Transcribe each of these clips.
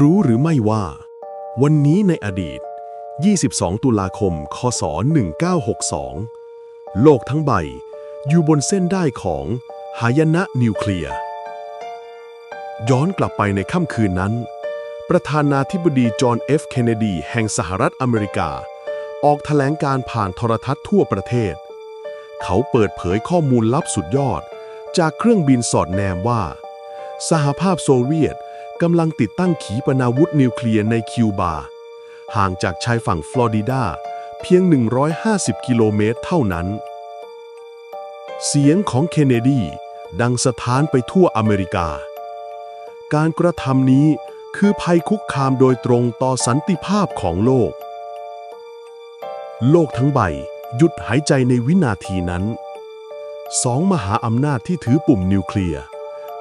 รู้หรือไม่ว่า วันนี้ในอดีต 22 ตุลาคม คศ 1962 โลกทั้งใบอยู่บนเส้นได้ของหายนะนิวเคลียร์ ย้อนกลับไปในค่ำคืนนั้น ประธานาธิบดีจอห์นเอฟเคนเนดี แห่งสหรัฐอเมริกา ออกแถลงการผ่านโทรทัศน์ทั่วประเทศ เขาเปิดเผยข้อมูลลับสุดยอด จากเครื่องบินสอดแนมว่า สหภาพโซเวียต กำลังติดตั้งขีปนาวุธนิวเคลียร์ในคิวบา ห่างจากชายฝั่งฟลอริดา เพียง 150 กิโลเมตรเท่านั้น เสียงของเคนเนดี ดังสะท้านไปทั่วอเมริกา การกระทำนี้คือภัยคุกคามโดยตรงต่อสันติภาพของโลก โลกทั้งใบหยุดหายใจในวินาทีนั้น สองมหาอำนาจที่ถือปุ่มนิวเคลียร์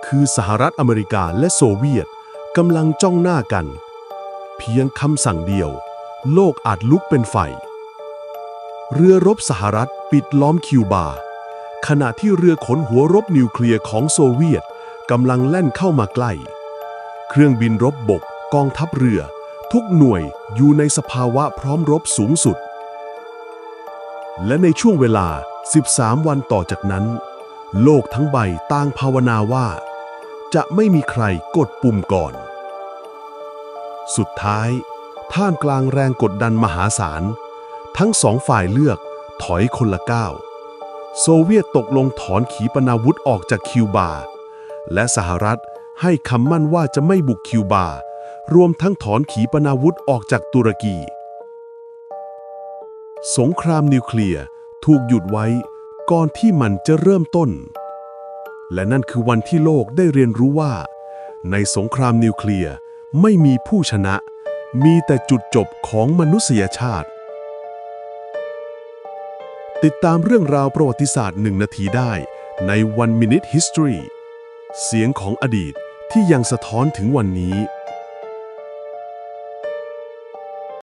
คือสหรัฐอเมริกาและโซเวียต กำลังจ้องหน้ากัน เพียงคำสั่งเดียว โลกอาจลุกเป็นไฟ เรือรบสหรัฐปิดล้อมคิวบา ขณะที่เรือขนหัวรบนิวเคลียร์ของโซเวียตกำลังแล่นเข้ามาใกล้ เครื่องบินรบบกกองทัพเรือ ทุกหน่วยอยู่ในสภาวะพร้อมรบสูงสุด และในช่วงเวลา 13 วันต่อจากนั้น โลกทั้งใบต่างภาวนาว่า จะไม่มีใครกดปุ่มก่อน สุดท้าย ท่ามกลางแรงกดดันมหาศาล ทั้งสองฝ่ายเลือกถอยคนละก้าว โซเวียตตกลงถอนขีปนาวุธออกจากคิวบา และสหรัฐให้คำมั่นว่าจะไม่บุกคิวบา รวมทั้งถอนขีปนาวุธออกจากตุรกี สงครามนิวเคลียร์ถูกหยุดไว้ก่อนที่มันจะเริ่มต้น และนั่นคือวันที่โลกได้เรียนรู้ว่า ในสงครามนิวเคลียร์ ไม่มีผู้ชนะ มีแต่จุดจบของมนุษยชาติ ติดตามเรื่องราวประวัติศาสตร์หนึ่งนาทีได้ใน One Minute History เสียงของอดีตที่ยังสะท้อนถึงวันนี้